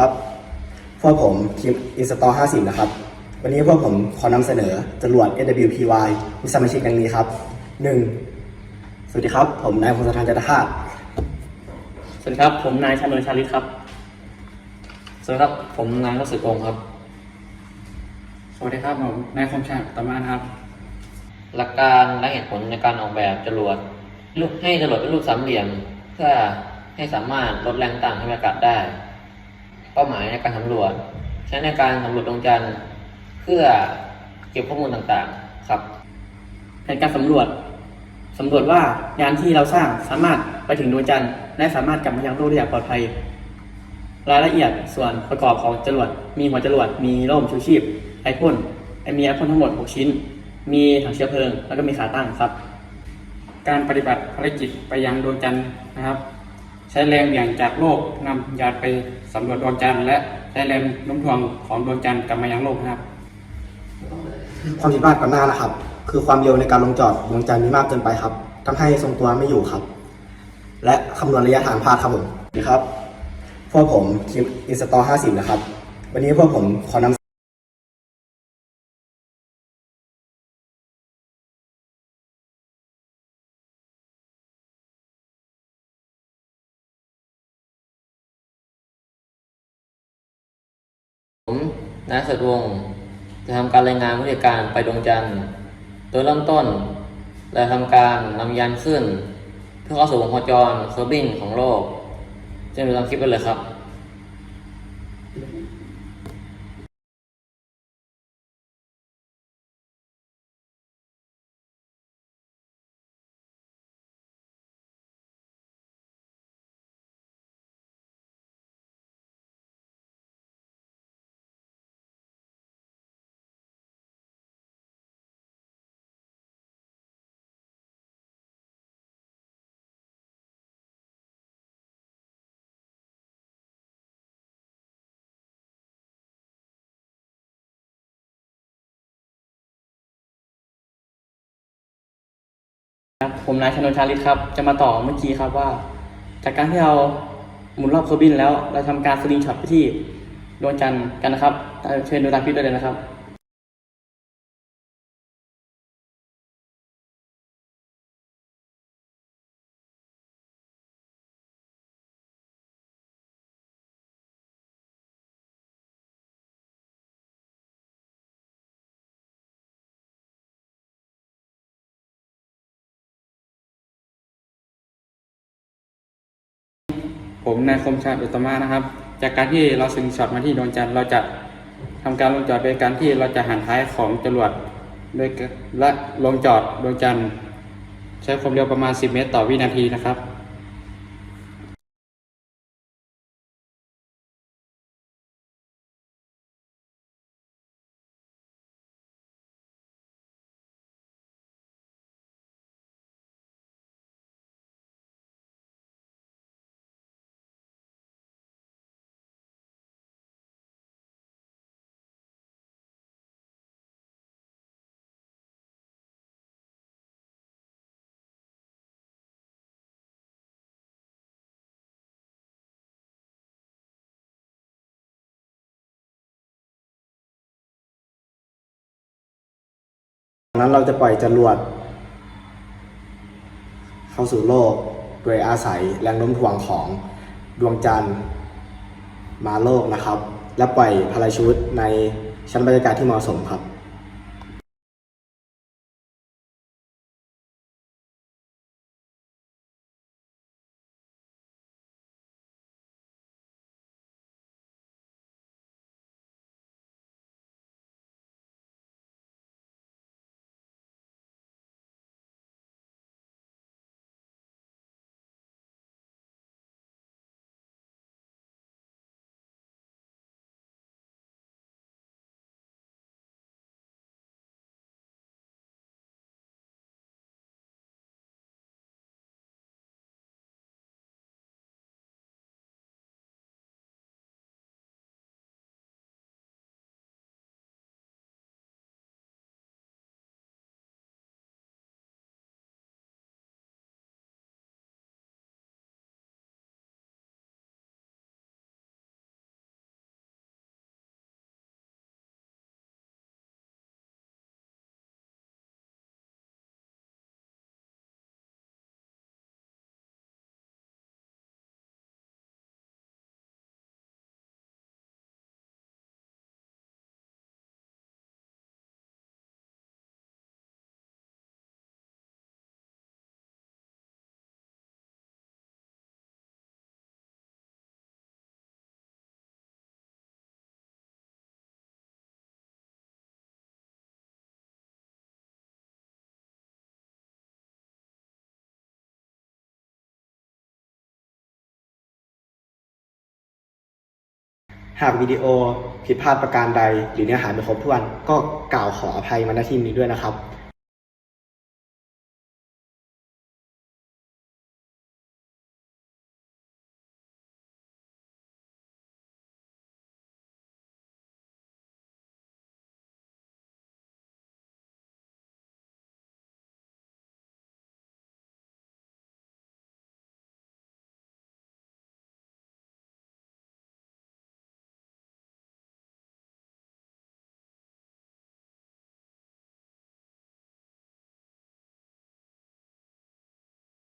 ครับ พวกผมทีม Install 50 นะครับ วันนี้พวกผมขอนำเสนอจรวด AWPY มีสมาชิกดังนี้ครับ 1. สวัสดีครับ ผมนายพงศธรจันทคาตสวัสดีครับ ผมนายชานนท์ชาลิตครับ สวัสดีครับ ผมนายรัศกงศ์ครับ สวัสดีครับผมนายคมชัยตมานครับ หลักการและเหตุผลในการออกแบบจรวดลูกให้จรวดเป็นรูปสามเหลี่ยม เพื่อให้สามารถลดแรงต่างทางอากาศได้ เป้าหมายในการสำรวจ ใช้ในการสำรวจดวงจันทร์เพื่อเก็บข้อมูลต่างๆครับแผนการสำรวจสำรวจว่ายานที่เราสร้างสามารถไปถึงดวงจันทร์และสามารถกลับมายังโลกได้อย่างปลอดภัย รายละเอียดส่วนประกอบของจรวดมีหัวจรวดมีร่มชูชีพไอพ่นไอมีไอพ่นทั้งหมด 6 ชิ้น มีถังเชื้อเพลิง แล้วก็มีขาตั้งครับ การปฏิบัติภารกิจไปยังดวงจันทร์นะครับ ใช้แรงเหวี่ยงจากโลกนำยานไปสำรวจดวงจันทร์และใช้แรงโน้มถ่วงของดวงจันทร์กลับมายังโลกนะครับความผิดพลาดก่อนหน้านะครับ คือความเร็วในการลงจอดดวงจันทร์มีมากเกินไปครับทำให้ทรงตัวไม่อยู่ครับ และคำนวณระยะทางพลาดครับผมสวัสดีครับพวกผมทีม Install 50 นะครับ วันนี้พวกผมขอนำ ผมนายเสดวงศ์จะทำการรายงานวิธีการไปดวงจันทร์ โดยเริ่มต้นเราทำการนำยานขึ้น เพื่อเข้าสู่วงโคจรเคอร์บิงของโลกจะดูตามคลิปไปเลยครับ ผมนายชนนชาลิตครับ จะมาต่อเมื่อกี้ครับว่า จากการที่เราหมุนรอบเคอร์บินแล้ว เราทำการสลิงช็อตไปที่ดวงจันทร์กันนะครับเอ่อเชิญดูตามคลิปได้เลยนะครับ ผมนายคมชาติอุตมะนะครับ จากการที่เราซึงช็อตมาที่ดวงจันทร์เราจะทำการลงจอดโดยการที่เราจะหันท้ายของจรวดโดยและลงจอดดวงจันทร์ใช้ความเร็วประมาณ 10 เมตร ต่อวินาทีนะครับ นั้นเราจะปล่อยจรวดเข้าสู่โลก โดยอาศัยแรงโน้มถ่วงของดวงจันทร์มาโลกนะครับ และปล่อยพาราชูตในชั้นบรรยากาศที่เหมาะสมครับ หากวิดีโอผิดพลาดประการใด หรือเนื้อหาไม่ครบถ้วน ก็กล่าวขออภัยมาณที่นี้ด้วยนะครับ